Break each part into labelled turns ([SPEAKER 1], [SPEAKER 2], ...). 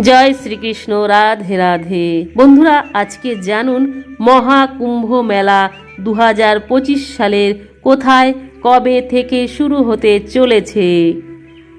[SPEAKER 1] জয় শ্রীকৃষ্ণ, রাধে রাধে। বন্ধুরা, আজকে জানুন মহাকুম্ভ মেলা দু সালের কোথায়, কবে থেকে শুরু হতে চলেছে?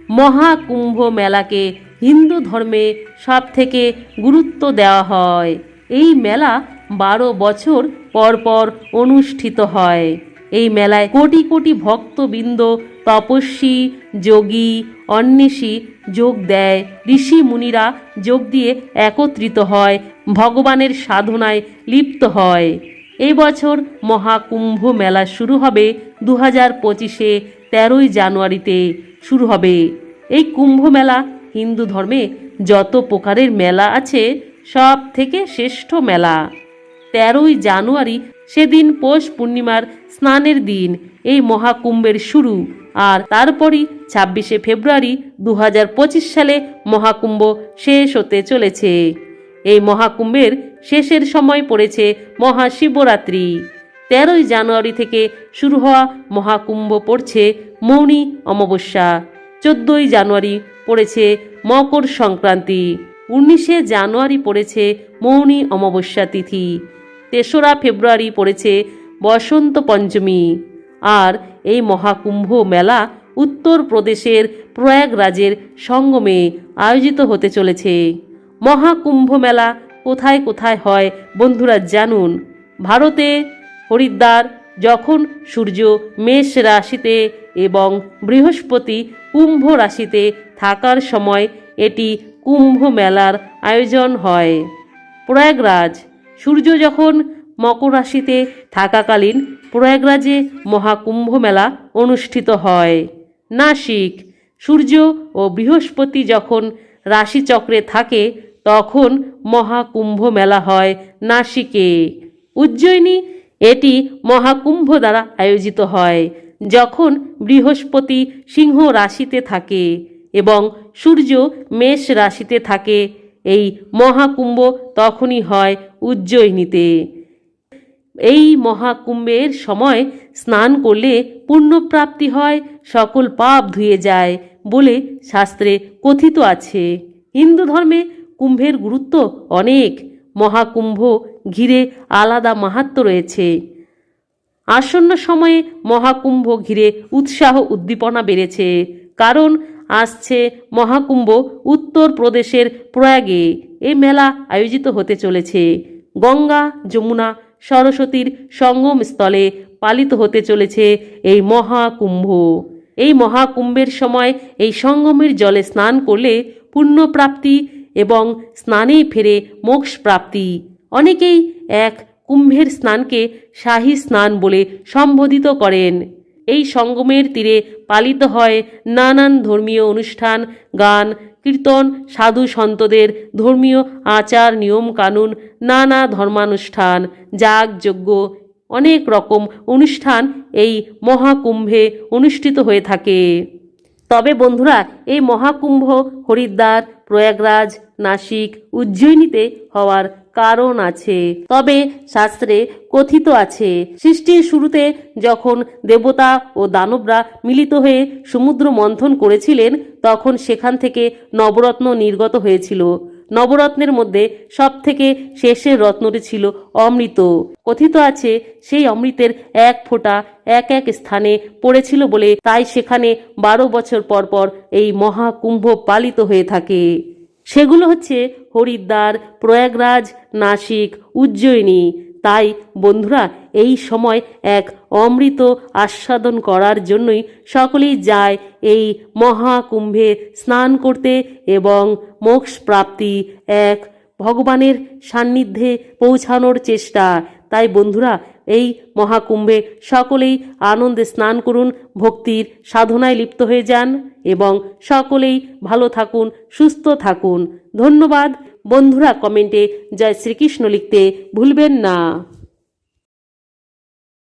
[SPEAKER 1] মহাকুম্ভ মেলাকে হিন্দু ধর্মে সব থেকে গুরুত্ব দেওয়া হয়। এই মেলা বারো বছর পর পর অনুষ্ঠিত হয়। এই মেলায় কোটি কোটি ভক্তবৃন্দ তপস্বী, যোগী, অন্বেষী যোগ দেয়। ঋষি মুনিরা যোগ দিয়ে একত্রিত হয়, ভগবানের সাধনায় লিপ্ত হয়। এই বছর মহাকুম্ভ মেলা শুরু হবে দু হাজার পঁচিশে তেরোই জানুয়ারিতে। শুরু হবে। এই কুম্ভ মেলা হিন্দু ধর্মে যত প্রকারের মেলা আছে সব থেকে শ্রেষ্ঠ মেলা। তেরোই জানুয়ারি সেদিন পৌষ পূর্ণিমার স্নানের দিন। এই মহাকুম্ভের শুরু। আর তারপরই ছাব্বিশে ফেব্রুয়ারি দু হাজার পঁচিশ সালে মহাকুম্ভ শেষ হতে চলেছে। এই মহাকুম্ভের শেষের সময় পড়েছে মহাশিবরাত্রি। তেরোই জানুয়ারি থেকে শুরু হওয়া মহাকুম্ভ পড়ছে মৌনী অমাবস্যা। চোদ্দই জানুয়ারি পড়েছে মকর সংক্রান্তি। উনিশে জানুয়ারি পড়েছে মৌনী অমাবস্যা তিথি। তেসরা ফেব্রুয়ারি পড়েছে বসন্ত পঞ্চমী। আর এই মহাকুম্ভ মেলা উত্তরপ্রদেশের প্রয়াগরাজের সঙ্গমে আয়োজিত হতে চলেছে। মহাকুম্ভ মেলা কোথায় কোথায় হয় বন্ধুরা জানুন। ভারতে হরিদ্বার যখন সূর্য মেষ রাশিতে এবং বৃহস্পতি কুম্ভ রাশিতে থাকার সময় এটি কুম্ভ মেলার আয়োজন হয়। প্রয়াগরাজ সূর্য যখন মকর রাশিতে থাকাকালীন প্রয়াগরাজে মহাকুম্ভ মেলা অনুষ্ঠিত হয়। নাসিক, সূর্য ও বৃহস্পতি যখন রাশিচক্রে থাকে, তখন মহাকুম্ভ মেলা হয় নাসিকে। উজ্জয়িনী এটি মহাকুম্ভ দ্বারা আয়োজিত হয়, যখন বৃহস্পতি সিংহ রাশিতে থাকে এবং সূর্য মেষ রাশিতে থাকে। এই মহাকুম্ভ তখনই হয় উজ্জয়িনীতে এই মহাকুম্ভের সময় স্নান করলে পুণ্যপ্রাপ্তি হয়, সকল পাপ ধুয়ে যায় বলে শাস্ত্রে কথিত আছে। হিন্দু ধর্মে কুম্ভের গুরুত্ব অনেক, মহাকুম্ভ ঘিরে আলাদা মাহাত্ম রয়েছে। আসন্ন সময়ে মহাকুম্ভ ঘিরে উৎসাহ উদ্দীপনা বেড়েছে, কারণ আসছে মহাকুম্ভ উত্তরপ্রদেশের প্রয়াগে। এই মেলা আয়োজিত হতে চলেছে। গঙ্গা, যমুনা, সরস্বতীর সঙ্গম স্থলে পালিত হতে চলেছে এই মহাকুম্ভ। এই মহাকুম্ভের সময় এই সঙ্গমের জলে স্নান করলে পুণ্যপ্রাপ্তি এবং স্নানেই ফেরে মোক্ষ প্রাপ্তি অনেকেই এক কুম্ভের স্নানকে শাহী স্নান বলে সম্বোধিত করেন। এই সঙ্গমের তীরে পালিত হয় নানান ধর্মীয় অনুষ্ঠান, গান, কীর্তন, সাধু সন্তদের ধর্মীয় আচার, নিয়ম কানুন, নানা ধর্মানুষ্ঠান যাগযজ্ঞ অনেক রকম অনুষ্ঠান এই মহাকুম্ভে অনুষ্ঠিত হয়ে থাকে। তবে বন্ধুরা, এই মহাকুম্ভ হরিদ্বার, প্রয়াগরাজ, নাসিক, উজ্জয়িনীতে হওয়ার কারণ আছে। তবে শাস্ত্রে কথিত আছে, সৃষ্টির শুরুতে যখন দেবতা ও দানবরা মিলিত হয়ে সমুদ্র মন্থন করেছিলেন, তখন সেখান থেকে নবরত্ন নির্গত হয়েছিল। নবরত্নের মধ্যে সব থেকে শেষের রত্নটি ছিল অমৃত। কথিত আছে, সেই অমৃতের এক ফোঁটা এক এক স্থানে পড়েছিল বলে তাই সেখানে বারো বছর পর পর এই মহাকুম্ভ পালিত হয়ে থাকে। সেগুলো হচ্ছে হরিদ্বার, প্রয়াগরাজ, নাসিক, উজ্জয়িনী। তাই, বন্ধুরা, এই সময় এক অমৃত আস্বাদন করার জন্যই সকলেই যায় এই মহাকুম্ভে স্নান করতে এবং মোক্ষ প্রাপ্তি এক ভগবানের সান্নিধ্যে পৌঁছানোর চেষ্টা। তাই, বন্ধুরা, এই মহাকুম্ভে সকলেই আনন্দে স্নান করুন, ভক্তির সাধনায় লিপ্ত হয়ে যান এবং সকলেই ভালো থাকুন, সুস্থ থাকুন। ধন্যবাদ বন্ধুরা কমেন্টে জয় শ্রীকৃষ্ণ লিখতে ভুলবেন না।